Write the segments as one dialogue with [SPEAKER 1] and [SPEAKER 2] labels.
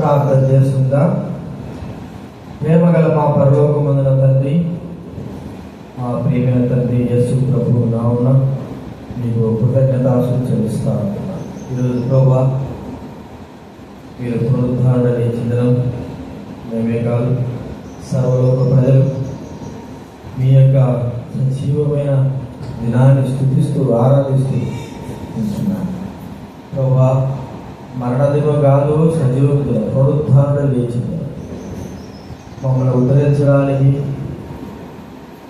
[SPEAKER 1] ప్రార్థన చేసుకుందాం ప్రేమగల మా పరలోకమందున తండ్రి మా ప్రియమైన తండ్రి యేసు ప్రభు నావున మీకు కృతజ్ఞతాసులు చెల్లిస్తా ఉంటున్నాను ఈరోజు ప్రభా మీరు పునరుద్ధరణ లేచిందనం మేమే కాదు సర్వలోక ప్రజలు మీ యొక్క సజీవమైన దినాన్ని స్థుతిస్తూ ఆరాధిస్తూ ఉంటున్నాను ప్రభా మరణదిగో కాదు సజీవుడు పునరుద్ధరణ లేచింది మమ్మల్ని ఉద్ధరించడానికి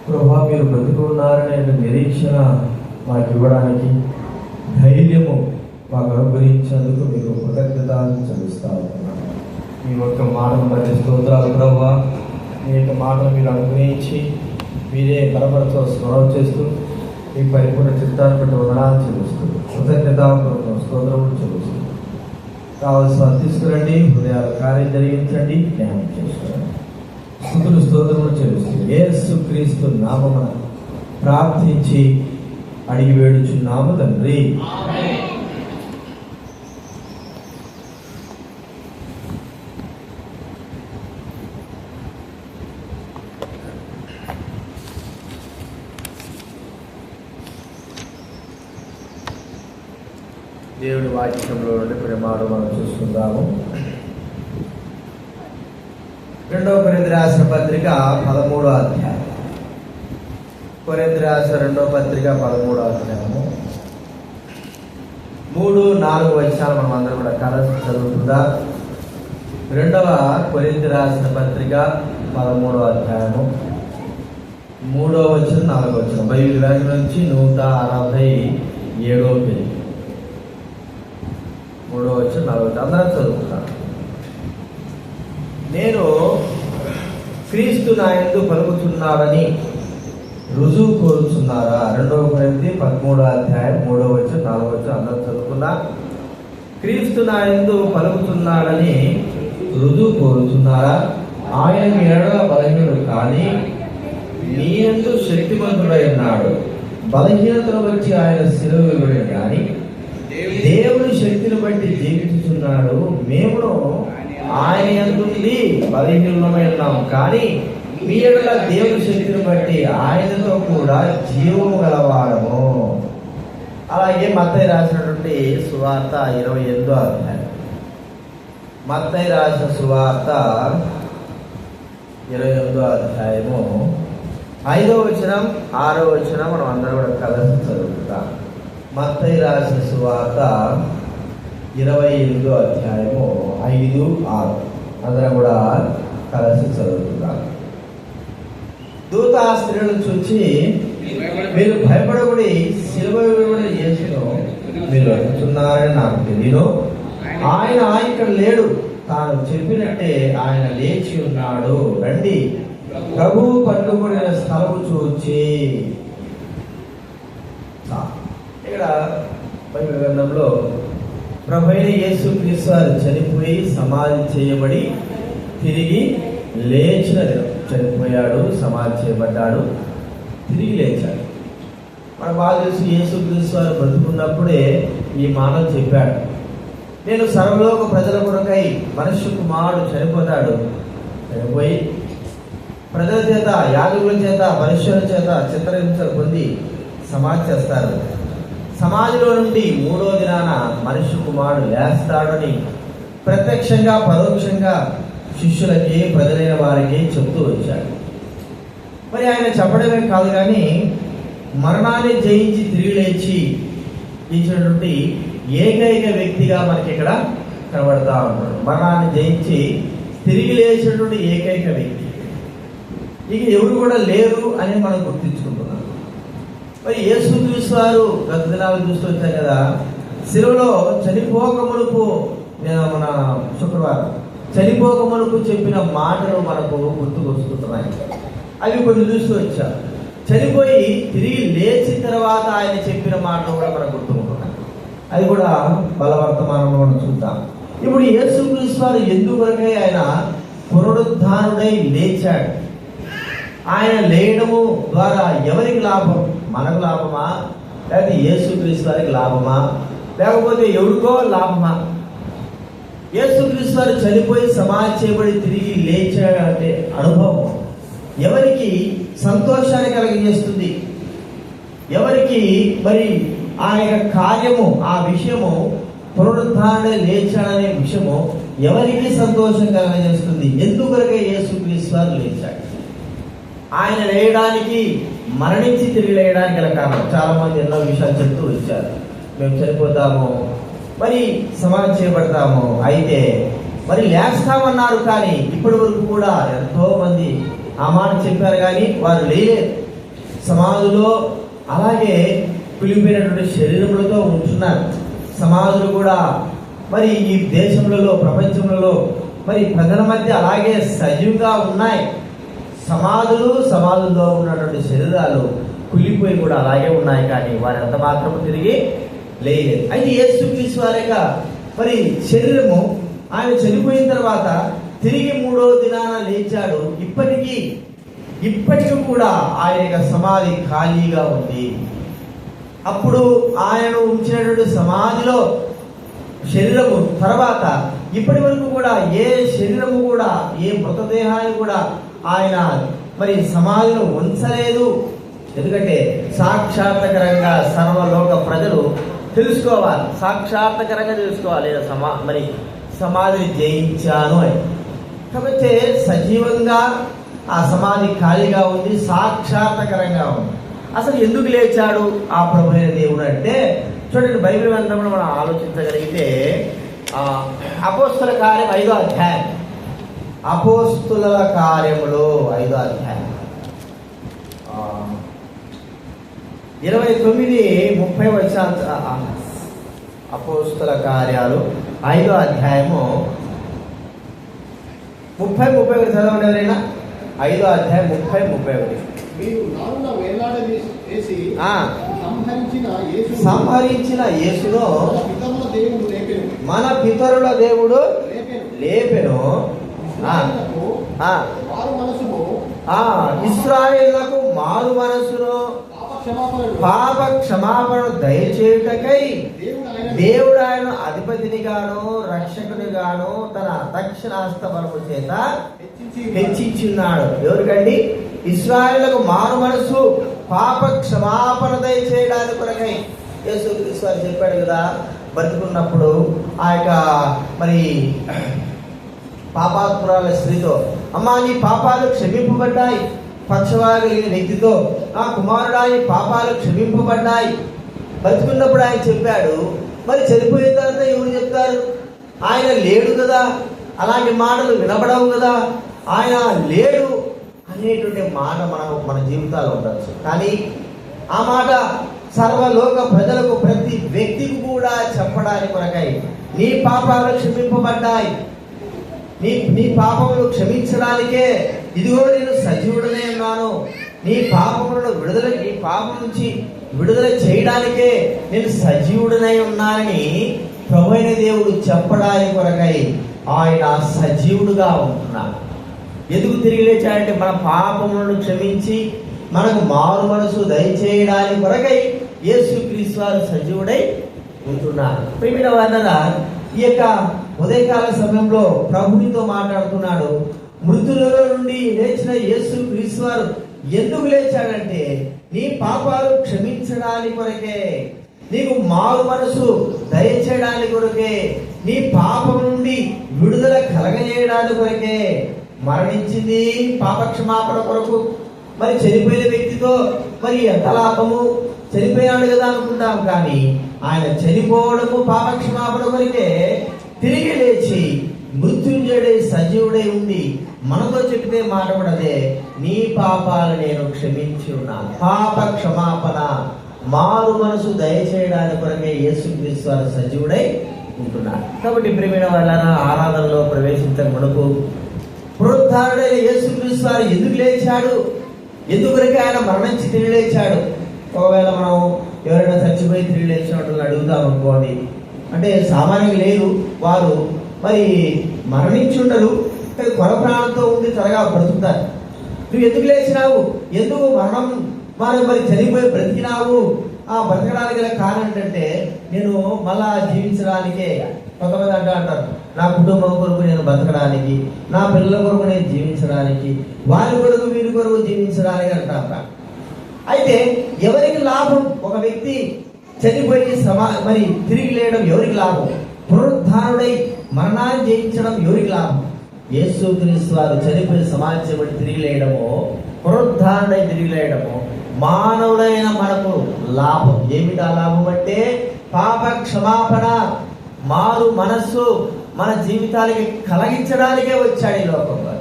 [SPEAKER 1] ప్రభా మీరు బ్రతుకున్నారనే నిరీక్షణ మాకు ఇవ్వడానికి ధైర్యము మాకు అనుగ్రహించేందుకు మీకు కృతజ్ఞత చెల్లిస్తా ఉంటున్నాను మీ యొక్క మాటను బట్టి స్తోత్రాలు ప్రభా. మీ యొక్క మాటను మీరు అనుగ్రహించి మీరే బలపరచో స్మరణ చేస్తూ మీ పరిపూర్ణ చిత్తాన్ని బట్టి వదనాలు చెల్లిస్తూ కృతజ్ఞత స్తోత్రములు చెల్లిస్తూ కావలసిన తీసుకురండి హృదయాల కార్యం జరిగించండి జ్ఞానం చేసుకోండి. స్థుతులు స్తోత్రములు చెల్లిస్తూ ఏసు క్రీస్తు నామమున ప్రార్థించి అడిగి వేడుచున్నాము తండ్రి. దేవుడి వాక్యంలో నుండి ప్రేమాలు మనం చూసుకుందాము రెండవ కొరింది రాసిన పత్రిక పదమూడో అధ్యాయం. కొరింది రాసిన రెండవ పత్రిక పదమూడో అధ్యాయము. మూడు నాలుగు వచనాలు మనం అందరం కూడా కలసి చదువుతుందా? రెండవ కొరింది రాసిన పత్రిక పదమూడో అధ్యాయము. మూడో వచ్చిన నాలుగో వచ్చిన బైబిల్ వ్యాధి నుంచి నూట అరవై ఏడో పేజీ. మూడో వచ్చిన నాలుగో అందరం చదువుతున్నాను నేను క్రీస్తు నా ఎందు పలుకుతున్నాడని రుజువు కోరుచున్నారా? రెండవ కొరింథీ పదమూడో అధ్యాయం మూడో వచ్చి నాలుగో వచ్చి అందరూ చదువుకున్నా క్రీస్తు నా ఎందు పలుకుతున్నాడని రుజువు కోరుచున్నారా? ఆయన మీ ఎడల బలహీనుడు కానీ నీ ఎందు శక్తిమంతుడై ఉన్నాడు. బలహీనతను వచ్చి ఆయన శిలువ కానీ దేవుని శక్తిని బట్టి జీవిస్తున్నాడు మేము ఆయన ఎందుంది బలహీనమై ఉన్నాం. కానీ మీ ఎడల దేవుని శక్తిని బట్టి ఆయనతో కూడా జీవము గలవాడము. అలాగే మత్తయ్య రాసినటువంటి సువార్త ఇరవై ఎనిమిదో అధ్యాయం. మత్తయ్య రాసిన సువార్త ఇరవై ఎనిమిదో అధ్యాయము. ఐదో వచనం ఆరో వచనం మనం అందరం కూడా కలిసి చదువుతాం. మత్తయి రాసిన సువార్త ఇరవై ఎనిమిదో అధ్యాయము ఐదు ఆరు. అందరం కూడా కలిసి చదువుతున్నాం దూత ఆ స్త్రీలను చూచి మీరు భయపడబడి సిలువ విలువడి యేసును మీరు వెతుకుతున్నారని నాకు తెలియదు. ఆయన ఇక్కడ లేడు. తాను చెప్పినట్టే ఆయన లేచి ఉన్నాడు. రండి. ప్రభు పట్టుకునే స్థలము చూచి ఇక్కడ బైబిల్ గ్రంథంలో యేసు క్రీస్తు చనిపోయి సమాధి చేయబడి తిరిగి లేచిన చనిపోయాడు సమాధి చేయబడ్డాడు తిరిగి లేచాడు. మన బాగా తెలుసు యేసు క్రీస్తు వారు బ్రతుకున్నప్పుడే ఈ మానవ చెప్పాడు. నేను సర్వలోక ప్రజల కొరకై మనుష్య కుమారుడు చనిపోతాడు. చనిపోయి ప్రజల చేత యాదవుల చేత మనుష్యుల చేత చిత్రహింసలు పొంది సమాధి చేస్తారు. సమాధిలో నుండి మూడో దినాన మనిషి కుమారుడు లేస్తాడని ప్రత్యక్షంగా పరోక్షంగా శిష్యులకి ప్రజలైన వారికి చెప్తూ వచ్చాడు. మరి ఆయన చెప్పడమే కాదు కానీ మరణాన్ని జయించి తిరిగి లేచి ఇచ్చినటువంటి ఏకైక వ్యక్తిగా మనకి ఇక్కడ కనబడతా ఉన్నాడు. మరణాన్ని జయించి తిరిగి లేచినటువంటి ఏకైక వ్యక్తి. ఇక ఎవరు కూడా లేరు అని మనం గుర్తించుకుంటున్నాం మరి యేసు వారు గత దినాలు చూస్తూ వచ్చాం కదా శిలువలో చనిపోక మునుపు నేను మన శుక్రవారం చనిపోక మునుపు చెప్పిన మాటలు మనకు గుర్తుకొస్తున్నాయి అవి కొన్ని చూస్తూ వచ్చా చనిపోయి తిరిగి లేచిన తర్వాత ఆయన చెప్పిన మాటలు కూడా మనకు గుర్తుకుంటున్నాయి అది కూడా బలవర్తమానంలో మనం చూద్దాం. ఇప్పుడు యేసు వారు ఎందువరకై ఆయన పునరుద్ధానుడై లేచాడు? ఆయన లేయడము ద్వారా ఎవరికి లాభం? మనకు లాభమా? లేకపోతే ఏసుక్రీస్తు వారికి లాభమా? లేకపోతే ఎవరికో లాభమా? యేసుక్రీస్తు వారు చనిపోయి సమాధి చేయబడి తిరిగి లేచాడంటే అనుభవం. ఎవరికి సంతోషాన్ని కలిగజేస్తుంది? ఎవరికి? మరి ఆ యొక్క కార్యము ఆ విషయము పునరుద్ధారణ లేచాడనే విషయము ఎవరికి సంతోషం కలగజేస్తుంది? ఎందుకొరకే యేసుక్రీస్తు వారు లేచాడు? ఆయన లేయడానికి మరణించి తిరిగి లేయడానికి గల కారణం. చాలా మంది ఎన్నో విషయాలు చెప్తూ వచ్చారు. మేము చనిపోతాము. మరి సమాధి చేయబడతాము. అయితే మరి లేస్తామన్నారు కానీ ఇప్పటి వరకు కూడా ఎంతో మంది ఆ మాట చెప్పారు కానీ వారు లేయలేదు. సమాధులో అలాగే పిలిపోయినటువంటి శరీరములతో ఉంటున్నారు సమాధులు కూడా మరి ఈ దేశములలో ప్రపంచములలో మరి ప్రజల మధ్య అలాగే సజీవంగా ఉన్నాయి. సమాధులు సమాధుల్లో ఉన్నటువంటి శరీరాలు కులిపోయి కూడా అలాగే ఉన్నాయి కానీ వారు ఎంత మాత్రము తిరిగి లేదు అయితే యేసు వారేక మరి శరీరము ఆయన చనిపోయిన తర్వాత తిరిగి మూడో దినాన లేచాడు. ఇప్పటికీ ఇప్పటికీ కూడా ఆయన యొక్క సమాధి ఖాళీగా ఉంది. అప్పుడు ఆయన ఉంచినటువంటి సమాధిలో శరీరము తర్వాత ఇప్పటి వరకు కూడా ఏ శరీరము కూడా ఏ మృతదేహాన్ని కూడా ఆయన మరి సమాధిని ఉంచలేదు. ఎందుకంటే సాక్షాత్కరంగా సర్వలోక ప్రజలు తెలుసుకోవాలి. సాక్షాత్కరంగా తెలుసుకోవాలి. సమా మరి సమాధిని జయించాను అని. కాబట్టి సజీవంగా ఆ సమాధి ఖాళీగా ఉంది సాక్షాత్కరంగా ఉంది. అసలు ఎందుకు లేచాడు ఆ ప్రభు దేవుడు అంటే చూడండి బైబిల్ గ్రంథంలో మనం ఆలోచించగలిగితే అపోస్తల కార్యం ఐదో అధ్యాయం. అపోస్తుల కార్యములు ఐదో అధ్యాయం. ఇరవై తొమ్మిది ముప్పై వచ్చిన అపోస్తుల కార్యాలు ఐదో అధ్యాయము. ముప్పై ముప్పై ఒకటి చదవండి ఎవరైనా? ఐదో అధ్యాయం ముప్పై ముప్పై ఒకటి.
[SPEAKER 2] సంహరించిన యేసు
[SPEAKER 1] సంహరించిన యేసును
[SPEAKER 2] మన పితరుల దేవుడు లేపెను.
[SPEAKER 1] ఇస్రాయేళ్ళకు మారు మనసును
[SPEAKER 2] పాప
[SPEAKER 1] క్షమాపణ దయచేయుటకై
[SPEAKER 2] దేవుడు ఆయన
[SPEAKER 1] అధిపతినిగాను రక్షకునిగాను తన దక్షిణాస్త బలము చేత హెచ్చించున్నాడు ఎవరికండి? ఇస్రాయేళ్ళకు మారు మనసు పాప క్షమాపణ దయచేయడానికి కొరకై. యేసు క్రీస్తు చెప్పాడు కదా బతుకున్నప్పుడు ఆ యొక్క మరి పాపాత్మురాల స్త్రీతో అమ్మా నీ పాపాలు క్షమింపబడ్డాయి. పక్షవాగలిగిన వ్యక్తితో నా కుమారుడా నీ పాపాలు క్షమింపబడ్డాయి. బతుకున్నప్పుడు ఆయన చెప్పాడు మరి చనిపోయిన తర్వాత ఎవరు చెప్తారు? ఆయన లేడు కదా అలాంటి మాటలు వినబడవు కదా. ఆయన లేడు అనేటువంటి మాట మనకు మన జీవితాలు ఉండొచ్చు. కానీ ఆ మాట సర్వలోక ప్రజలకు ప్రతి వ్యక్తికి కూడా చెప్పడానికి కొరకై నీ పాపాలు క్షమింపబడ్డాయి. నీ నీ పాపములు క్షమించడానికే ఇదిగో నేను సజీవుడనే ఉన్నాను. నీ పాపములను విడుదల నీ పాపం నుంచి విడుదల చేయడానికే నేను సజీవుడనై ఉన్నానని ప్రభు అయిన దేవుడు చెప్పడానికి కొరకై ఆయన సజీవుడుగా ఉంటున్నాడు. ఎందుకు తిరిగి లేచాడంటే మన పాపములను క్షమించి మనకు మారు మనసు దయచేయడానికి కొరకై యేసు వారు సజీవుడై ఉంటున్నారు. ప్రేమిన వర్ణన ఈ యొక్క ఉదయకాల సమయంలో ప్రభునితో మాట్లాడుతున్నాడు. మృతులలో నుండి లేచిన యేసు వారు ఎందుకు లేచాడంటే నీ పాపాలు క్షమించడానికి కొరకే నీకు మారు మనసు దయచేయడానికి కొరకే నీ పాపం నుండి విడుదల కలగజేయడానికి కొరకే. మరణించింది పాప క్షమాపణ కొరకు. మరి చనిపోయిన వ్యక్తితో మరి ఎంత లాభము? చనిపోయాడు కదా అనుకుంటాం కానీ ఆయన చనిపోవడము పాపక్షమాపణ కొరకే. తిరిగి లేచి మృత్యుంజయుడై సజీవుడై ఉండి మనతో చెప్తే మాట కూడా అదే. నీ పాపాలు నేను క్షమించి ఉన్నాను పాప క్షమాపణ మారు మనసు దయచేయడానికి కొరకే యేసుక్రీస్తు వారు సజీవుడై ఉంటున్నాడు కాబట్టి ప్రేమైన వాళ్ళ ఆరాధనలో ప్రవేశించక మనకు పునరుద్ధారుడైన యేసుక్రీస్తు వారు ఎందుకు లేచాడు? ఎందుకొరకే ఆయన మరణించి తిరిగి లేచాడు? ఒకవేళ మనం ఎవరైనా చచ్చిపోయి తిరిగి లేచినట్టు అడుగుతాం అనుకోండి అంటే సామాన్యం లేదు వారు మరి మరణించుండరు కానీ కొర ప్రాణంతో ఉండి త్వరగా బ్రతుకుతారు. నువ్వు ఎందుకు లేచినావు? ఎందుకు మరణం? మరి మరి చనిపోయి బ్రతికినావు? ఆ బ్రతకడానికి గల కారణం ఏంటంటే నేను మళ్ళా జీవించడానికే కొంతమంది అంటూ అంటారు. నా కుటుంబం కొరకు నేను బ్రతకడానికి నా పిల్లల కొరకు నేను జీవించడానికి వారి కొరకు వీరి కొరకు జీవించడానికి అంటారు. అయితే ఎవరికి లాభం? ఒక వ్యక్తి చనిపోయి సమా మరి తిరిగి లేయడం ఎవరికి లాభం? పునరుద్ధారుడై మరణాన్ని జయించడం ఎవరికి లాభం? యేసు క్రీస్తు వారు చనిపోయి సమాజపడి తిరిగి లేయడము పునరుద్ధారుడై తిరిగి లేయడము మానవుడైన మనకు లాభం. ఏమిటా లాభం అంటే? పాప క్షమాపణ మారు మనస్సు మన జీవితాలకి కలిగించడానికే వచ్చాడు ఈ లోకంలో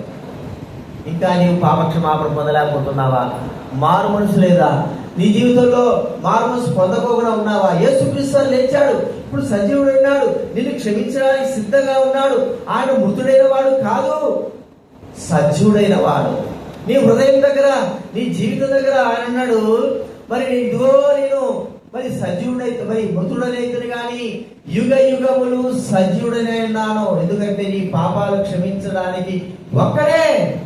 [SPEAKER 1] ఇంకా నీవు పాపక్షమాపణ పొందలేకపోతున్నావా? మారు మనసు లేదా? నీ జీవితంలో మార్పు మనసు పొందకోకుండా ఉన్నావా? యేసుక్రీస్తు లేచాడు. ఇప్పుడు సజీవుడు ఉన్నాడు. నిన్ను క్షమించడానికి సిద్ధంగా ఉన్నాడు. ఆయన మృతుడైన వాడు కాదు. సజీవుడైన వాడు. నీ హృదయం దగ్గర నీ జీవితం దగ్గర ఆయన అన్నాడు మరి ఇదిగో నేను మరి సజీవుడైతే మరి మృతుడనైతే కానీ యుగ యుగములు సజీవుడనే ఉన్నాను. ఎందుకంటే నీ పాపాలు క్షమించడానికి ఒక్కడే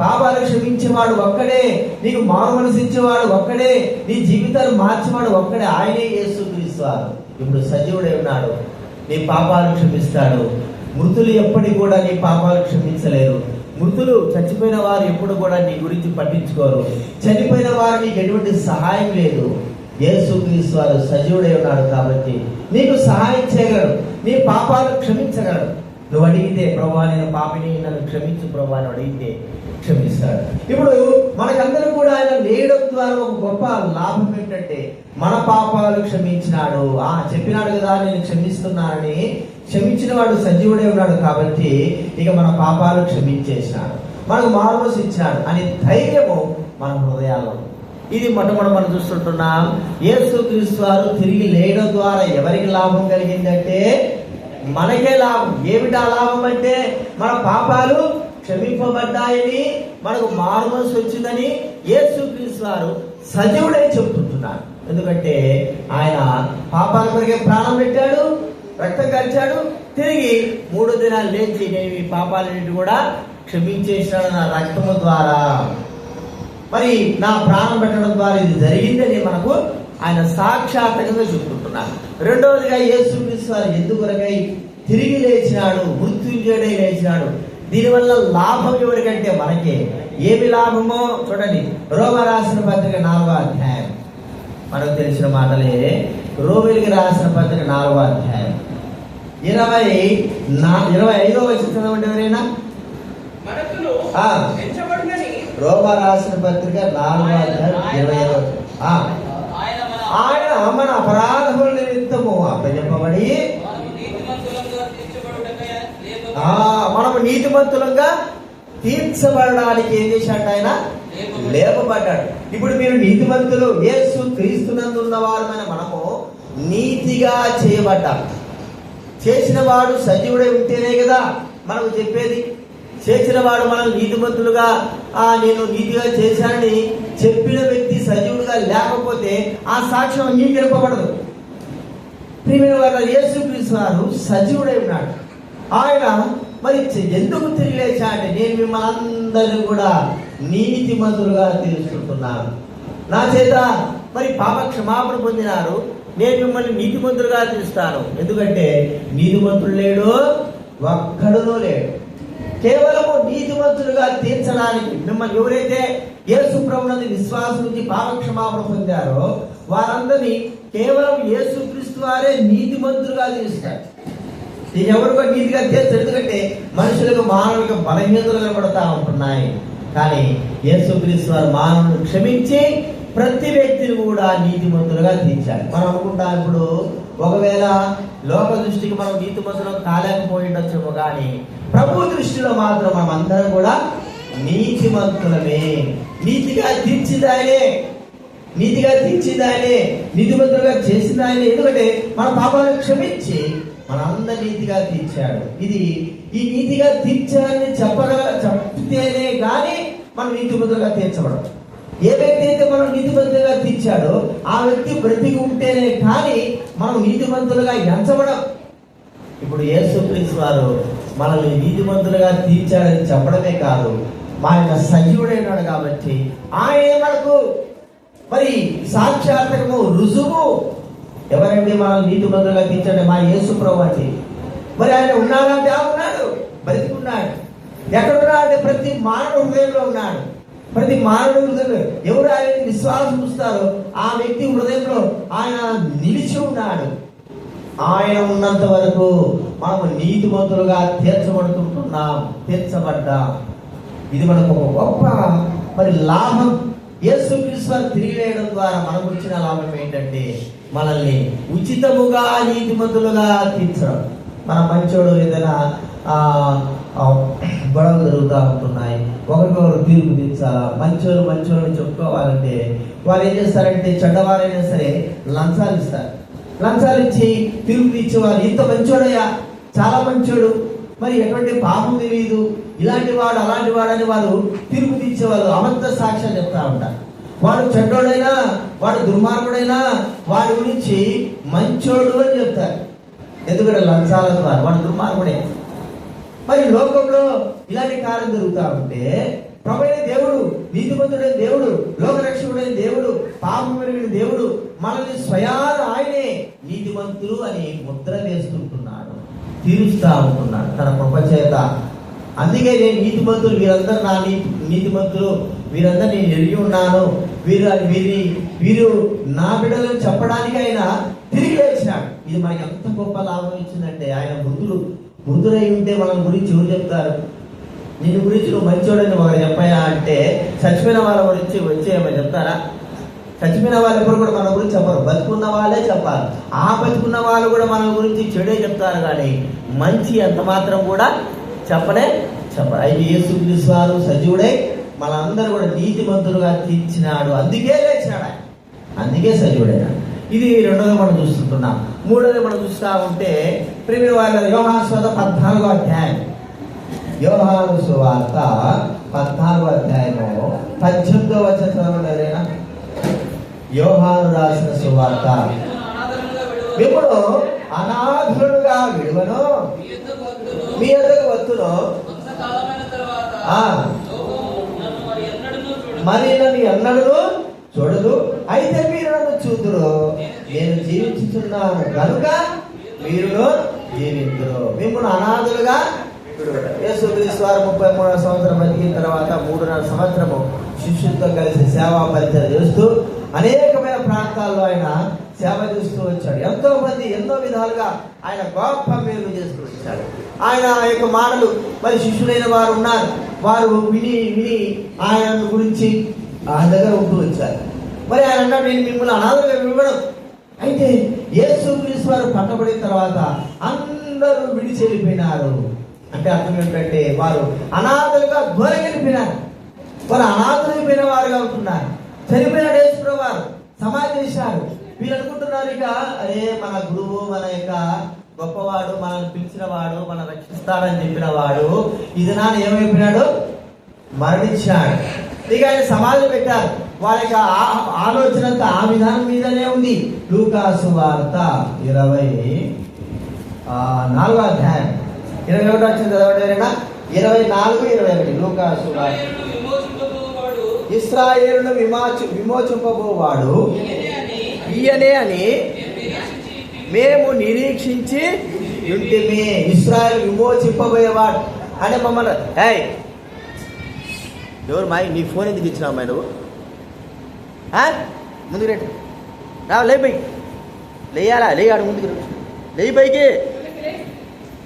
[SPEAKER 1] పాపాలు క్షమించేవాడు ఒక్కడే నీకు మారు మనసిచ్చేవాడు ఒక్కడే నీ జీవితాలు మార్చేవాడు ఒక్కడే ఆయనే యేసు క్రీస్తువారు ఇప్పుడు సజీవుడై ఉన్నాడు నీ పాపాలు క్షమిస్తాడు. మృతులు ఎప్పటికి కూడా నీ పాపాలు క్షమించలేరు. మృతులు చచ్చిపోయిన వారు ఎప్పుడు కూడా నీ గురించి పట్టించుకోరు. చనిపోయిన వారు నీకు ఎటువంటి సహాయం లేదు. యేసు క్రీస్తు వారు సజీవుడై ఉన్నాడు కాబట్టి నీకు సహాయం చేయగలడు నీ పాపాలు క్షమించగలడు. నువ్వు అడిగితే ప్రభా నేను పాపిని నన్ను క్షమించు ప్రభా అని అడిగితే క్షమిస్తాడు ఇప్పుడు మనకందరూ కూడా ఆయన లేడం ద్వారా ఒక గొప్ప లాభం ఏంటంటే మన పాపాలు క్షమించినాడు. ఆ చెప్పినాడు కదా నేను క్షమిస్తున్నానని క్షమించిన వాడు సజీవుడే ఉన్నాడు కాబట్టి ఇక మన పాపాలు క్షమించేసినాడు. మనకు మారుమోసి ఇచ్చాడు అనే ధైర్యము మన హృదయాల్లో ఇది మొట్టమొదటి మనం చూస్తుంటున్నాం. యేసు క్రీస్తు వారు తిరిగి లేయడం ద్వారా ఎవరికి లాభం కలిగిందంటే మనకే లాభం. ఏమిటా లాభం అంటే మన పాపాలు క్షమింపబడ్డాయని మనకు మారుమనసు వచ్చిందని యేసు వారు సజీవుడై చెబుతుంటున్నారు ఎందుకంటే ఆయన పాపాల కొరకే ప్రాణం పెట్టాడు రక్తం కలిచాడు తిరిగి మూడు దినాలు లేచి నేను ఈ పాపాలన్నింటి కూడా క్షమించేసినాడు నా రక్తము ద్వారా. మరి నా ప్రాణం పెట్టడం ద్వారా ఇది జరిగిందని మనకు ఆయన సాక్షాత్కంగా చెప్పుకుంటున్నారు. రెండవదిగా యేసుక్రీస్తు వారు ఎందుకొరకై తిరిగి లేచినాడు మృత్యుంజయుడై లేచినాడు. దీనివల్ల లాభం ఎవరికంటే మనకే? ఏమి లాభమో? చూడండి రోమ రాసిన పత్రిక నాలుగో అధ్యాయం. మనకు తెలిసిన మాటలే రోమిలికి రాసిన పత్రిక నాలుగో అధ్యాయం. ఇరవై నా ఇరవై ఐదో వచ్చిన చదవండి ఎవరైనా? రోమ రాసిన పత్రిక నాలుగో అధ్యాయం ఇరవై ఐదో.
[SPEAKER 3] ఆయన మన
[SPEAKER 1] అపరాధముల నిమిత్తము అప్పచెప్పబడి ఆ. మనము నీతిమంతులంగా తీర్చబడడానికి ఏం చేశాడు ఆయన? లేపబడ్డాడు. ఇప్పుడు మీరు నీతిమంతులు యేసు క్రీస్తునందున్న వారమైన మనము నీతిగా చేయబడ్డాం. చేసిన వాడు సజీవుడై ఉంటేనే కదా మనకు చెప్పేది. చేసిన వాడు మనం నీతిమంతులుగా ఆ నేను నీతిగా చేశానని చెప్పిన వ్యక్తి సజీవుడుగా లేకపోతే ఆ సాక్ష్యం అంగీకరింపబడదు. ప్రియమైన వారు యేసుక్రీస్తు వారు సజీవుడై ఉన్నాడు. ఆయన మరి ఎందుకు తిరిగిలేశాడు అంటే నేను మిమ్మల్ని అందరినీ కూడా నీతిమంతులుగా తెలుసుకుంటున్నాను నా చేత మరి పాప క్షమాపణ పొందినారు. నేను మిమ్మల్ని నీతిమంతులుగా తెలుస్తాను ఎందుకంటే నీతిమంతులు లేడు ఒక్కడునో లేడు. కేవలము నీతిమంతులుగా తీర్చడానికి మిమ్మల్ని ఎవరైతే యేసు ప్రభునందు విశ్వాసం నుంచి క్షమాపణ పొందారో వారందరినీ కేవలం యేసు క్రీస్తు వారే నీతిమంతులుగా తీరుస్తారు. నేను ఎవరికో నీతిగా తీర్చు ఎందుకంటే మనుషులకు మానవులకు బలహీనతలు కనబడతా ఉంటున్నాయి. కానీ యేసుక్రీస్తు వారు మానవులను క్షమించి ప్రతి వ్యక్తిని కూడా నీతిమంతులుగా తీర్చాలి. మనం అనుకుంటాం ఇప్పుడు ఒకవేళ లోక దృష్టికి మనం నీతిమంతులం కాలేకపోయిండొచ్చేమో కానీ ప్రభు దృష్టిలో మాత్రం మనం అందరం కూడా నీతిమంతులమే. నీతిగా తీర్చిదానే నీతిగా తీర్చిదానే నీతిమంతులుగా చేసిందానే ఎందుకంటే మన పాపాలను క్షమించి మనంద నీతిగా తీర్చాడు. ఇది ఈ నీతిగా తీర్చాలని చెప్పగల చెప్తేనే కానీ మనం నీతిమంతులుగా తీర్చబడం ఏ వ్యక్తి అయితే మనం నీతిమంతులుగా తీర్చాడో ఆ వ్యక్తి బ్రతికి ఉంటేనే కానీ మనం నీతిమంతులుగా ఎంచబడం ఇప్పుడు యేసుక్రీస్ వారు మనల్ని నీతిమంతులుగా తీర్చాడని చెప్పడమే కాదు మా యొక్క సజీవుడైనాడు కాబట్టి ఆయనే మనకు మరి సాక్షాత్కము రుజువు ఎవరండి మనల్ని నీతిమంతులుగా తీర్చండి మా యేసు ప్రభు మరి ఆయన ఉన్నాడంటే ఆ ఉన్నాడు. బ్రతికున్నాడు. ఎక్కడున్నాడు? అంటే ప్రతి మానవ హృదయంలో ఉన్నాడు. ప్రతి మానవ హృదయంలో ఎవరు ఆయన విశ్వాసం ఉంచుతారో ఆ వ్యక్తి హృదయంలో ఆయన నిలిచి ఉన్నాడు. ఆయన ఉన్నంత వరకు మనము నీతిమంతులుగా తీర్చబడుతుంటున్నాం తీర్చబడ్డాం. ఇది మనకు ఒక గొప్ప మరి లాభం. యేసు క్రీస్తు తిరిగి వేయడం ద్వారా మనకు వచ్చిన లాభం ఏంటంటే మనల్ని ఉచితముగా నీతిమంతులుగా తీర్చడం. మన మంచోడు ఏదైనా గొడవలు జరుగుతూ ఉంటున్నాయి ఒకరికొకరు తీర్పు తీర్చాలా? మంచోడు మంచోడు చెప్పుకోవాలంటే వాళ్ళు ఏం చేస్తారంటే చెడ్డవారైనా సరే లంచాలు ఇస్తారు. లంచాలు ఇచ్చి తీర్పు తీర్చేవారు ఇంత మంచోడయ్యా చాలా మంచోడు మరి ఎటువంటి పాపం తెలియదు ఇలాంటి వాడు అలాంటి వాడని వారు తీర్పు తీర్చేవాళ్ళు అబద్ధ సాక్ష్యాలు చెప్తా ఉంటారు. వాడు చెడ్డోడైనా వాడు దుర్మార్గుడైనా వాడి గురించి మంచోడు అని చెప్తారు. ఎందుకంటే లంచాల ద్వారా వాడు దుర్మార్గుడే. మరి లోకంలో ఇలాంటి కార్యం జరుగుతా ఉంటే ప్రభుత్వ దేవుడు నీతిమంతుడైన దేవుడు లోకరక్షకుడైన దేవుడు పాపం దేవుడు మనల్ని స్వయాన ఆయనే నీతిమంతులు అని ముద్ర వేస్తుంటున్నాడు తీరుస్తా ఉంటున్నాడు తన కృపచేత అందుకే నేను నీతిమంతులు వీరందరూ నా నీతి నీతిమంతులు. వీరందరూ నేను ఎరిగి ఉన్నాను. వీరు వీరి వీరు నా బిడ్డలను చెప్పడానికి ఆయన తిరిగి లేచినాడు. ఇది మనకి ఎంత గొప్ప లాభం ఇచ్చిందంటే ఆయన మృతులు మృతులై ఉంటే వాళ్ళ గురించి ఎవరు చెప్తారు? నిన్ను గురించి నువ్వు మంచోడని ఒకరు చెప్పాయా అంటే చచ్చిపోయిన వాళ్ళ గురించి వచ్చి ఏమైనా చెప్తారా? చచ్చిపోయిన వాళ్ళు ఎప్పుడు కూడా మన గురించి చెప్పరు. బతుకున్న వాళ్ళే చెప్పాలి. ఆ బతుకున్న వాళ్ళు కూడా మన గురించి చెడే చెప్తారు కానీ మంచి ఎంత మాత్రం కూడా చెప్పనే చెప్పరు. అయితే యేసు వారు సజీవుడే. మనందరూ కూడా నీతిమంతులుగా తీర్చినాడు. అందుకే లేచినాడు అందుకే సజీవుడైన ఇది రెండోది మనం చూస్తుంటున్నాం. మూడోది మనం చూస్తా ఉంటే ప్రేమి వాళ్ళ యోహాస్వాద పద్నాలుగో అధ్యాయం. యోహాను సువార్త పద్నాలుగో అధ్యాయము పద్దెనిమిదో వచ్చిన చదవలేనా యోహాను రాసిన సువార్త.
[SPEAKER 3] అనాథలుగా
[SPEAKER 1] అనాథులుగా విడువను.
[SPEAKER 3] మీ యుద్ధకు
[SPEAKER 1] ఎద్దకు వత్తును
[SPEAKER 3] మరి
[SPEAKER 1] నన్ను ఎన్నడూ చూడదు. అయితే మీరు నన్ను చూతురు. నేను జీవించుతున్నాను కనుక మీరు జీవించరు మిమ్మల్ని అనాథులుగా యేసుక్రీస్తు వారు ముప్పై మూడవ సంవత్సరం బతికిన తర్వాత మూడున్నర సంవత్సరము శిష్యులతో కలిసి సేవా పరిచయం చేస్తూ అనేకమైన ప్రాంతాల్లో ఆయన సేవ చేస్తూ వచ్చాడు. ఎంతో మంది ఎన్నో విధాలుగా ఆయన గొప్ప మేలు చేస్తూ వచ్చాడు. ఆయన ఆ యొక్క మాటలు మరి శిష్యులైన వారు ఉన్నారు. వారు విని విని ఆయన గురించి ఆయన దగ్గర ఉంటూ వచ్చారు. మరి ఆయన అన్నాడు నేను మిమ్మల్ని అనాథలుగా ఇవ్వడం. అయితే యేసు క్రీస్తు వారు పట్టబడిన తర్వాత అందరూ విడిచి వెళ్ళిపోయినారు అంటే అర్థం ఏంటంటే వారు అనాథలుగా దూరం వెళ్ళిపోయినారు వారు అనాథలైపోయిన వారుగా ఉంటున్నారు. చనిపోయాడు యేసు ప్రభు సమాధి చేశాడు వీళ్ళు అనుకుంటున్నారు ఇక అరే మన గురువు మన యొక్క గొప్పవాడు మనల్ని పిలిచిన వాడు మనం రక్షిస్తాడని చెప్పిన వాడు ఇది నాన్న ఏమైపోయినాడు? మరణించాడు. ఇక ఆయన సమాధి పెట్టారు. వారి యొక్క ఆ- ఆలోచన అంతా ఆ విధానం మీదనే ఉంది. లూకాసు వార్త ఇరవై నాలుగో అధ్యాయం. ఇరవై ఒకటి వచ్చింది చదవడం ఇరవై నాలుగు ఇరవై ఒకటి. లూకాసు వార్త. ఇస్రాయేలును విమాచి విమోచింపబోవాడు.
[SPEAKER 3] ఈయనే అని మేము నిరీక్షించి
[SPEAKER 1] మేము ఇస్రాయల్ విమోచింపబోయేవాడు. అంటే మమ్మల్ని ఏయ్! ఎవరు మాయి? నీ ఫోన్ ఎందుకు ఇచ్చినావు అమ్మాయి నువ్వు? ఆ? ముందుకు రేటు రా లే బైక్ లేయాలా? లేయాడు ముందుకు రా. లేయి పైకి.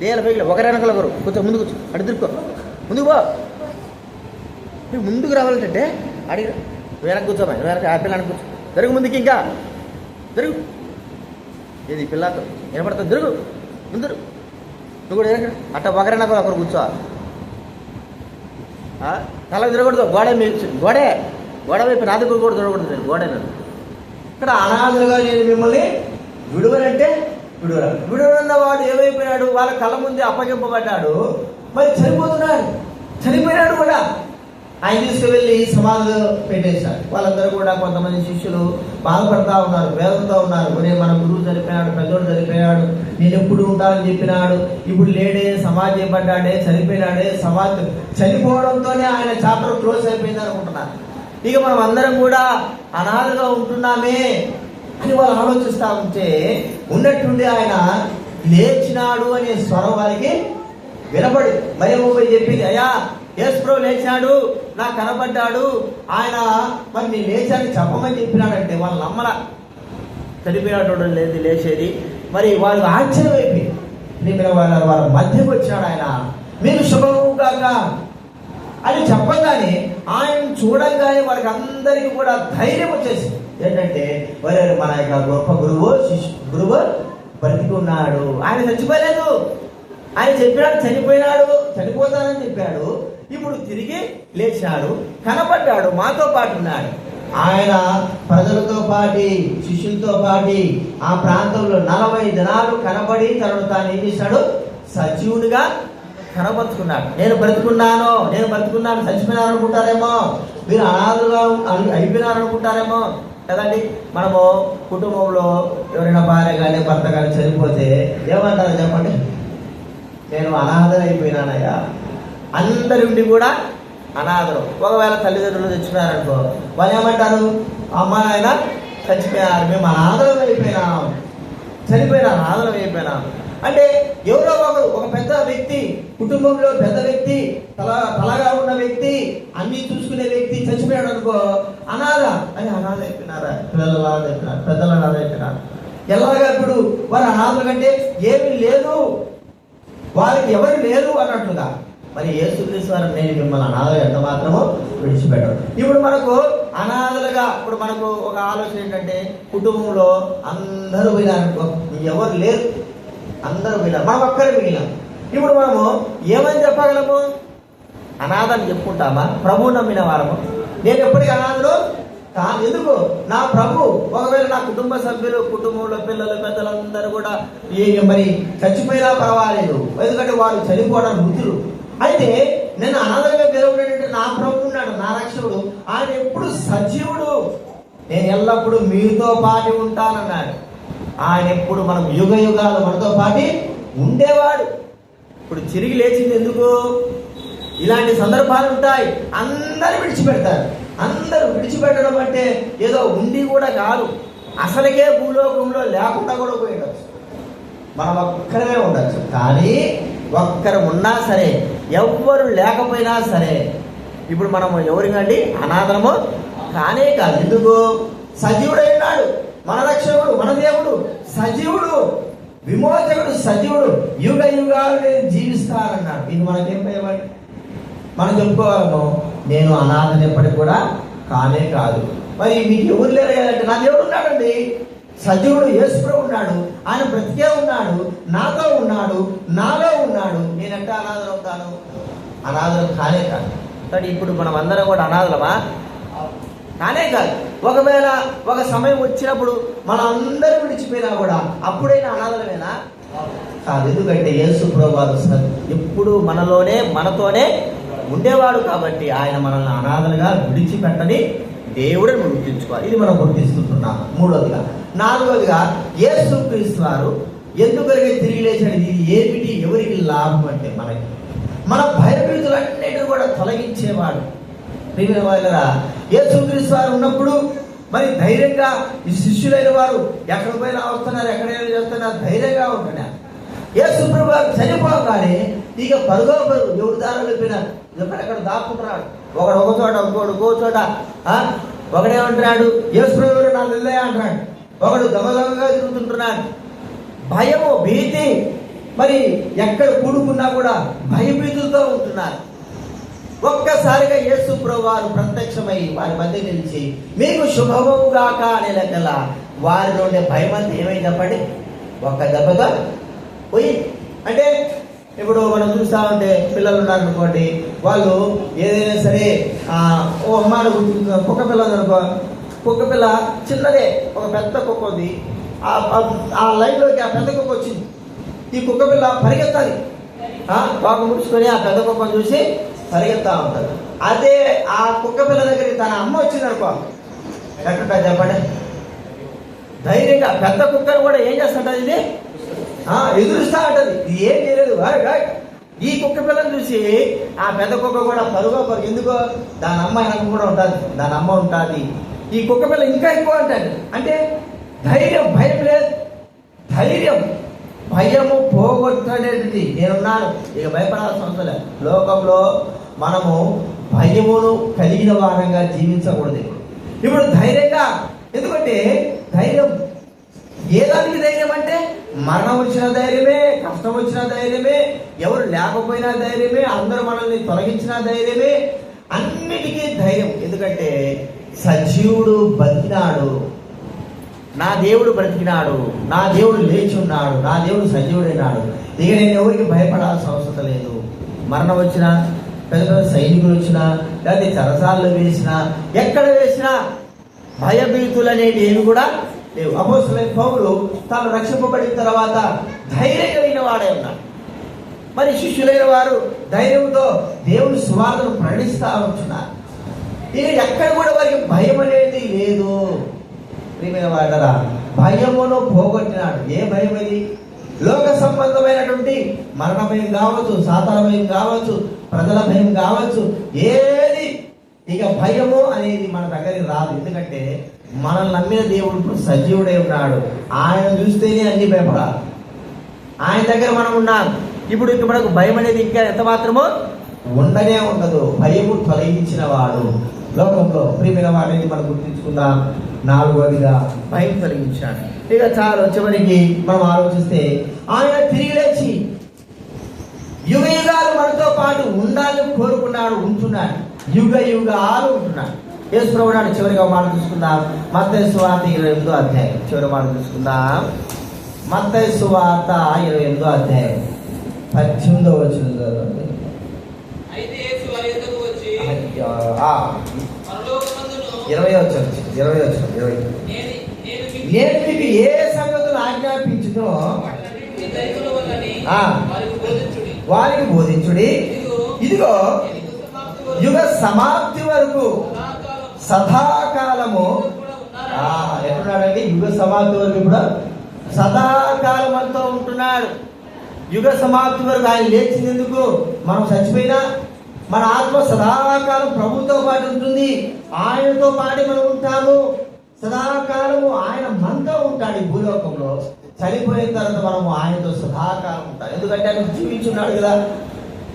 [SPEAKER 1] లేయాలి బైక్ ఒకరి వెనకాల ఒకరు. కొంచెం ముందుకు కూర్చో. ముందుకు పో. ముందుకు రావాలంటే అడిగి వెనక కూర్చోమా వెనక ఆ పిల్లని కూర్చో. జరుగు ముందుకి ఇంకా. జరుగు ఇది పిల్లతో? వినపడుతుంది జరుగు ముందు నువ్వు కూడా జరగ అట్ట ఒకరినొకరు ఒకరు కూర్చో. ఆ? తల తిరగకూడదు. గోడ మీ గోడే. గోడ వైపు నా దగ్గర కూడా తిరగకూడదు గోడే ఇక్కడ అనాథలుగా నేను మిమ్మల్ని విడువనంటే విడువరా. విడువనన్న వాడు ఏమైపోయినాడు? వాళ్ళ కళ్ళ ముందే అప్పగింపబడ్డాడు. మరి చనిపోతున్నాడు. చనిపోయినాడు కూడా. ఆయన తీసుకువెళ్ళి సమాధిలో పెట్టేశారు. వాళ్ళందరూ కూడా కొంతమంది శిష్యులు బాధపడతా ఉన్నారు వేదంతో ఉన్నారు. ఒరే మన గురువు చనిపోయాడు పెద్దోడు చనిపోయాడు నేను ఎప్పుడు ఉంటానని చెప్పినాడు ఇప్పుడు లేడే సమాధి చేయబడ్డాడే చనిపోయినాడే సమాధి చనిపోవడంతోనే ఆయన చాప్టర్ క్లోజ్ అయిపోయింది అనుకుంటున్నారు. ఇక మనం అందరం కూడా అనాథగా ఉంటున్నామే అని వాళ్ళు ఆలోచిస్తా ఉంటే ఉన్నట్టుండి ఆయన లేచినాడు అనే స్వరం వారికి వినపడి భయం చెప్పింది అయ్యా యేసుప్రభు లేచాడు నాకు కనబడ్డాడు ఆయన మరి నేను లేచాను చెప్పమని చెప్పినాడంటే వాళ్ళు నమ్మల చనిపోయినటువంటి లేదు లేచేది. మరి వాళ్ళు ఆశ్చర్యం నేను వాళ్ళ వాళ్ళ మధ్యకు వచ్చినాడు ఆయన. మీరు శుభము కాక అని చెప్పగానే ఆయన చూడంగానే వాళ్ళకి అందరికీ కూడా ధైర్యం వచ్చేసి ఏంటంటే వరే మన యొక్క గొప్ప గురువు శిష్యు గురువు బ్రతికున్నాడు. ఆయన చచ్చిపోలేదు. ఆయన చెప్పినాడు చనిపోయినాడు చనిపోతానని చెప్పాడు. ఇప్పుడు తిరిగి లేచాడు కనపడ్డాడు మాతో పాటు ఉన్నాడు. ఆయన ప్రజలతో పాటి శిష్యులతో పాటి ఆ ప్రాంతంలో నలభై దినాలు కనబడి తనను తాను ఏం చేశాడు? సజీవుడిగా కనబరుచుకున్నాడు నేను బ్రతుకున్నాను నేను బ్రతుకున్నాను చచ్చిపోయినాను అనుకుంటారేమో మీరు అనాథులుగా అయి- అయిపోయినారు అనుకుంటారేమో కదండి? మనము కుటుంబంలో ఎవరైనా భార్య కానీ భర్త కానీ చనిపోతే ఏమంటారు చెప్పండి? నేను అనాథలు అయిపోయినానయ్యా అందరి ఉండి కూడా అనాథలు. ఒకవేళ తల్లిదండ్రులు తెచ్చుకున్నారనుకో వాళ్ళు ఏమంటారు? అమ్మ నాయన చచ్చిపోయారు మేము అనాథలం అయిపోయినాం. చనిపోయిన అనాథలం అయిపోయినాం. అంటే ఎవరో ఒకరు ఒక పెద్ద వ్యక్తి కుటుంబంలో పెద్ద వ్యక్తి తల తలగా ఉన్న వ్యక్తి అన్ని చూసుకునే వ్యక్తి చచ్చిపోయాడు అనుకో అనాథ. అని అనాథ అయిపోయినారా? పిల్లలు అనాథ అయిపోయినారు? పెద్దలు అనాథ అయిపోయినారు? ఎలాగా ఇప్పుడు? వారు అనాథల కంటే ఏమీ లేదు. వారికి ఎవరు లేరు అన్నట్లుగా. మరి యేసుక్రీస్తు వారు నేను మిమ్మల్ని అనాథలు ఎంత మాత్రమో విడిచిపెట్టడం ఇప్పుడు మనకు అనాథలుగా ఇప్పుడు మనకు ఒక ఆలోచన ఏంటంటే కుటుంబంలో అందరూ పోయినారనుకో ఎవరు లేరు. అందరూ పోయినారు మనం ఒక్కరే మిగిలినాం. ఇప్పుడు మనము ఏమని చెప్పగలము? అనాథని చెప్పుకుంటామా? ప్రభు నమ్మిన వారము నేను ఎప్పటికీ అనాథలు కాదు. ఎందుకు? నా ప్రభు ఒకవేళ నా కుటుంబ సభ్యులు కుటుంబంలో పిల్లలు పెద్దలందరూ కూడా ఏ మరి చచ్చిపోయినా పర్వాలేదు. ఎందుకంటే వారు చనిపోవడం వృద్ధులు అయితే నేను అనాథగా పిలవడంటే నా ప్రభు ఉన్నాడు నా రక్షకుడు. ఆయన ఎప్పుడు సజీవుడు. నేను ఎల్లప్పుడూ మీతో పాటి ఉంటానన్నాడు. ఆయన ఎప్పుడు మనం యుగ యుగాలు మనతో పాటి ఉండేవాడు. ఇప్పుడు తిరిగి లేచింది ఎందుకు? ఇలాంటి సందర్భాలు ఉంటాయి. అందరూ విడిచిపెడతారు. అందరూ విడిచిపెట్టడం అంటే ఏదో ఉండి కూడా కాదు. అసలుకే భూలోకంలో లేకుండా కూడా పోయిండొచ్చు మనం ఒక్కరమే ఉండొచ్చు. కానీ ఒక్కరు ఉన్నా సరే ఎవ్వరు లేకపోయినా సరే ఇప్పుడు మనము ఎవరికండి? అనాథనము కానే కాదు. ఎందుకు? సజీవుడై ఉన్నాడు మన రక్షకుడు మన దేవుడు. సజీవుడు విమోచకుడు సజీవుడు. యుగ యుగాలు నేను జీవిస్తానన్నాడు. ఇది మనకేం భయపడి మనం చెప్పుకోవాలము నేను అనాథని ఎప్పటికి కూడా కానే కాదు. మరి మీకు ఎవరు లేరు కదంటే నా దేవుడు ఉన్నాడండి. సజీవుడు యేసుప్రభు ఉన్నాడు. ఆయన బ్రతికే ఉన్నాడు. నాతో ఉన్నాడు. నాలో ఉన్నాడు. నేనంటే అనాథలు అవుతాను అనాథలు కానే కాదు. కానీ ఇప్పుడు మనం అందరం కూడా అనాథలమా? కానే కాదు. ఒకవేళ ఒక సమయం వచ్చినప్పుడు మనం అందరూ విడిచిపోయినా కూడా అప్పుడైనా అనాథలమేనా? కాదు. ఎందుకంటే యేసు ప్రభు ఎప్పుడు మనలోనే మనతోనే ఉండేవాడు కాబట్టి ఆయన మనల్ని అనాథలుగా విడిచిపెట్టని దేవుడిని గుర్తించుకోవాలి. ఇది మనం గుర్తిస్తుంటున్నాం. మూడోదిగా నాలుగవదిగా యేసు క్రీస్తు వారు ఎందుకరిగే తిరిగి లేచాడు ఇది ఏమిటి? ఎవరికి లాభం అంటే మనకి. మన భయభీతులన్నిటిని కూడా తొలగించేవాడు. ప్రియమైన వాళ్ళరా యేసుక్రీస్తు వారు ఉన్నప్పుడు మరి ధైర్యంగా ఈ శిష్యులైన వారు ఎక్కడ పోయినా వస్తున్నారు ఎక్కడైనా చేస్తున్నారు ధైర్యంగా ఉంటున్నారు. యేసుప్రభు వారు చనిపోగానే ఇక పరుగో పరుగు ఎవరి దారులు వెళ్ళిపోయినారు ఎక్కడెక్కడ దాక్కుంటున్నాడు ఒకడు ఒక చోట ఇంకోడు ఇంకో చోట ఒకడే ఒకడేమంటున్నాడు? యేసుప్రభు నా నిల్లే అంటున్నాడు. ఒకడు గమగమగా తిరుగుతుంటున్నాడు. భయము భీతి మరి ఎక్కడ కూడుకున్నా కూడా భయభీతులతో ఉంటున్నారు ఒక్కసారిగా యేసు ప్రభు వారు ప్రత్యక్షమై వారి మధ్య నిలిచి మీకు శుభముగాక అనే లెక్కల వారిలో ఉండే భయం అంతా ఏమైంది చెప్పండి. ఒక్క దెబ్బగా పోయి అంటే ఇప్పుడు మనం చూస్తా ఉంటే పిల్లలు ఉన్నారు అనుకోండి వాళ్ళు ఏదైనా సరే ఓ అమ్మాయి కుక్క పిల్లలు అనుకో కుక్క పిల్ల చిన్నదే ఒక పెద్ద కుక్క ఉంది. ఆ- ఆ- లైన్లోకి ఆ పెద్ద కుక్క వచ్చింది. ఈ కుక్క పిల్ల పరిగెత్తాలి. తోక ముడుచుకొని ఆ పెద్ద కుక్కను చూసి పరిగెత్తా ఉంటుంది. అదే ఆ కుక్క పిల్ల దగ్గరికి తన అమ్మ వచ్చింది అనుకో ఎక్కడ చెప్పండి? ధైర్యంగా పెద్ద కుక్కను కూడా ఏం చేస్తుంటది ఇది? ఎదురుస్తా ఉంటుంది. ఇది ఏం చేయలేదు. ఈ కుక్క పిల్లని చూసి ఆ పెద్ద కుక్క కూడా పరుగో పరుగు. ఎందుకో? దాని అమ్మ వెనక కూడా ఉంటుంది. దాని అమ్మ ఉంటుంది. ఈ కుక్క పిల్ల ఇంకా ఎక్కువ అంటాడు అంటే ధైర్యం భయం లేదు. ధైర్యం భయము పోగొట్టనేది నేనున్నాను. ఇక భయపడాల్సిన అవసరం లేదు. లోకంలో మనము భయమును కలిగిన వారంగా జీవించకూడదు. ఇప్పుడు. ధైర్యంగా ఎందుకంటే ధైర్యం ఏదానికి ధైర్యం అంటే మరణం వచ్చిన ధైర్యమే కష్టం వచ్చిన ధైర్యమే ఎవరు లేకపోయినా ధైర్యమే అందరూ మనల్ని తొలగించిన ధైర్యమే అన్నిటికీ ధైర్యం. ఎందుకంటే సజీవుడు బతికినాడు. నా దేవుడు బ్రతికినాడు. నా దేవుడు లేచి ఉన్నాడు నా దేవుడు సజీవుడైనాడు. ఇక నేను ఎవరికి భయపడాల్సిన అవసరం లేదు. మరణం వచ్చినా పెద్ద పెద్ద సైనికులు వచ్చినా లేకపోతే చరసాల్లో వేసినా ఎక్కడ వేసినా భయభీతులు అనేవి ఏమి కూడా లేవు. అపోసలైన పౌలు తాను రక్షింపబడిన తర్వాత ధైర్యం కలిగిన వాడే ఉన్నాడు. మరి శిష్యులైన వారు ధైర్యంతో దేవుని సువార్తను ప్రకటిస్తా ఉంటున్నారు. ఇక ఎక్కడ కూడా వారికి భయం అనేది లేదు. ప్రియమైన వాడరా భయమును పోగొట్టినాడు. ఏ భయం అది? లోక సంబంధమైనటువంటి మరణ భయం కావచ్చు సాతాన భయం కావచ్చు ప్రజల భయం కావచ్చు ఏది? ఇక భయము అనేది మన దగ్గరికి రాదు. ఎందుకంటే మనల్ని నమ్మిన దేవుడు ఇప్పుడు సజీవుడై ఉన్నాడు. ఆయన చూస్తేనే అన్ని భయపడాలి. ఆయన దగ్గర మనం ఉన్నాం ఇప్పుడు ఇంక మనకు భయం అనేది ఇంకా ఎంత మాత్రమో ఉండనే ఉండదు. భయము తొలగించిన వాడు. లోకంలో ప్రియమైన వాడిని మనం గుర్తించుకుందాం. నాలుగవదిగా భయం కలిగించాడు ఇక చాలు చివరికి మనం ఆలోచిస్తే ఆయన తిరిగి లేచి యుగ యుగాలు మనతో పాటు ఉండాలని కోరుకున్నాడు ఉంటున్నాడు. యుగ యుగాలు ఉంటున్నాడు యేసు ప్రభు నాడు చివరిగా మాట చూసుకుందాం మత్తయి సువార్త ఇరవై ఎనిమిదో అధ్యాయం. చివరి మాట చూసుకుందాం మత్తయి సువార్త ఇరవై ఎనిమిదో అధ్యాయం. పద్దెనిమిదో వచ్చిన చదవండి.
[SPEAKER 3] అయితే యేసు వారి యొద్దకు వచ్చి
[SPEAKER 1] అయ్యా, ఆ,
[SPEAKER 3] పరలోకమందును
[SPEAKER 1] ఇరవై వచ్చాను ఇరవై వచ్చాను ఇరవై.
[SPEAKER 3] నేను మీకు
[SPEAKER 1] ఏ సంగతులు ఆజ్ఞాపించునో
[SPEAKER 3] వారికి బోధించుడి.
[SPEAKER 1] ఇదిగో
[SPEAKER 3] యుగ సమాప్తి వరకు
[SPEAKER 1] సదాకాలము
[SPEAKER 3] కూడా
[SPEAKER 1] యుగ సమాప్తి వరకు కూడా సదాకాలం అంతా ఉంటున్నాడు. యుగ సమాప్తి వరకు ఆయన లేచింది ఎందుకు? మనం చచ్చిపోయినా మన ఆత్మ సదాకాలం ప్రభుతో పాటు ఉంటుంది. ఆయనతో పాటు మనం ఉంటాము. సదాకాలము ఆయన మనతో ఉంటాడు ఈ భూలోకంలో. చనిపోయిన తర్వాత మనము ఆయనతో సదాకాలం ఉంటాం. ఎందుకంటే ఆయన జీవించున్నాడు కదా.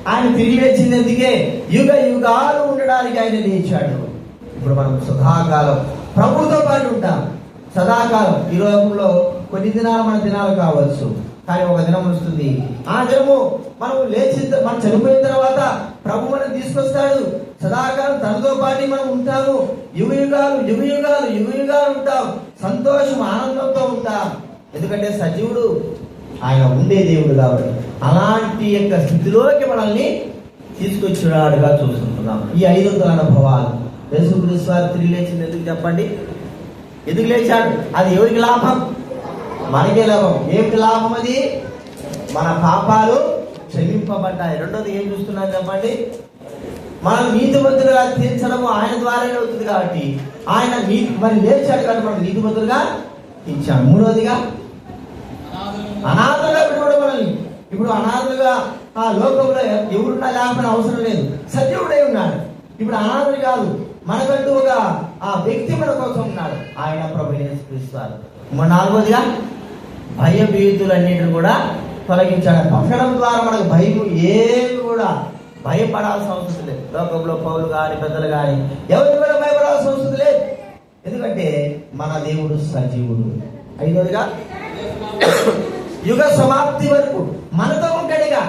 [SPEAKER 1] ఆయన తిరిగి వచ్చింది ఎందుకే యుగ యుగాలు ఉండడానికి ఆయన నేర్చాడు ఇప్పుడు మనం సదాకాలం ప్రభుతో పాటు ఉంటాం. సదాకాలం ఈ లోకంలో కొన్ని దినాలు మన దినాలు కావచ్చు. కానీ ఒక దినం వస్తుంది. ఆ దినము మనం లేచి మనం చనిపోయిన తర్వాత ప్రభు మనం తీసుకొస్తాడు. సదాకాలం తనతో పాటు మనం ఉంటాము. యుగ యుగాలు యుగ యుగాలు యుగ యుగాలు ఉంటాం. సంతోషం ఆనందంతో ఉంటాం. ఎందుకంటే సజీవుడు ఆయన ఉండే దేవుడు కాబట్టి అలాంటి యొక్క స్థితిలోకి మనల్ని తీసుకొచ్చినాడుగా చూసుకుంటున్నాం ఈ ఐదు అనుభవాలు. యేసుక్రీస్తు వారు తిరిగి లేచింది ఎందుకు చెప్పండి? ఎందుకు లేచాడు? అది ఎవరికి లాభం? మనకే లాభం ఏమిటి లాభం అది? మన పాపాలు క్షమింపబడ్డాయి. రెండోది ఏం చూస్తున్నాను చెప్పండి? మనం నీతిమంతులుగా తీర్చడము ఆయన ద్వారానే అవుతుంది కాబట్టి ఆయన నీతి మరి లేచాడు కాబట్టి మనం నీతిమంతులుగా తీర్చాడు మూడోదిగా
[SPEAKER 3] అనాథులను
[SPEAKER 1] అనాథలుగా పెట్టుకోవడం మనల్ని. ఇప్పుడు అనాథులుగా ఆ లోకంలో ఎవరున్నా లేకపోయినా అవసరం లేదు. సజీవుడే ఉన్నాడు. ఇప్పుడు అనాథుడు కాదు. మనకంటూ ఒక ఆ వ్యక్తి మన కోసం ఉన్నాడు. ఆయన ప్రభు యేసుక్రీస్తువారు. నాలుగోదిగా భయభీతులన్నిటిని కూడా తొలగించాడు పట్టడం ద్వారా మనకు భయం ఏమి కూడా భయపడాల్సిన అవసరం లేదు. లోకంలో పౌలు కానీ పెద్దలు కానీ ఎవరి కూడా భయపడాల్సిన అవసరం లేదు. ఎందుకంటే మన దేవుడు సజీవుడు. ఐదోదిగా యుగ సమాప్తి వరకు మనతో ఉంటాడుగా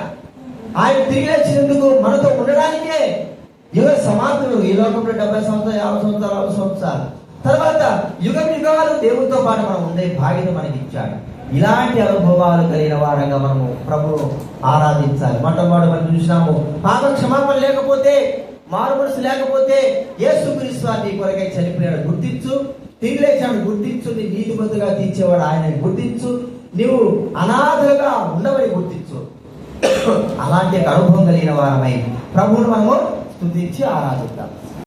[SPEAKER 1] ఆయన తిరిగి వచ్చినందుకు మనతో ఉండడానికే యుగ సమాప్తి ఈ లోకంలో డెబ్బై సంవత్సరాలు యాభై సంవత్సరాలు అరవై సంవత్సరాలు. తర్వాత యుగం యుగాలు దేవుడితో పాటు మనం ఉండే భాగ్యత మనకి ఇచ్చాడు ఇలాంటి అనుభవాలు కలిగిన వారంగా మనము ప్రభువు ఆరాధించాలి. మొట్టమొదటి మనం చూసినాము. పాప క్షమాపణ లేకపోతే మారుమనసు లేకపోతే యేసు క్రీస్తు నీ కొరకై చనిపోయాడు. గుర్తించు. తిరిగి లేచాడు. గుర్తించు. నీ నీతిమంతుగా తీర్చేవాడు ఆయన గుర్తించు. నీవు అనాథలుగా ఉండవని గుర్తించు. అలాంటి అనుభవం కలిగిన వారమై ప్రభువును మనము స్థుతించి ఆరాధిద్దాం.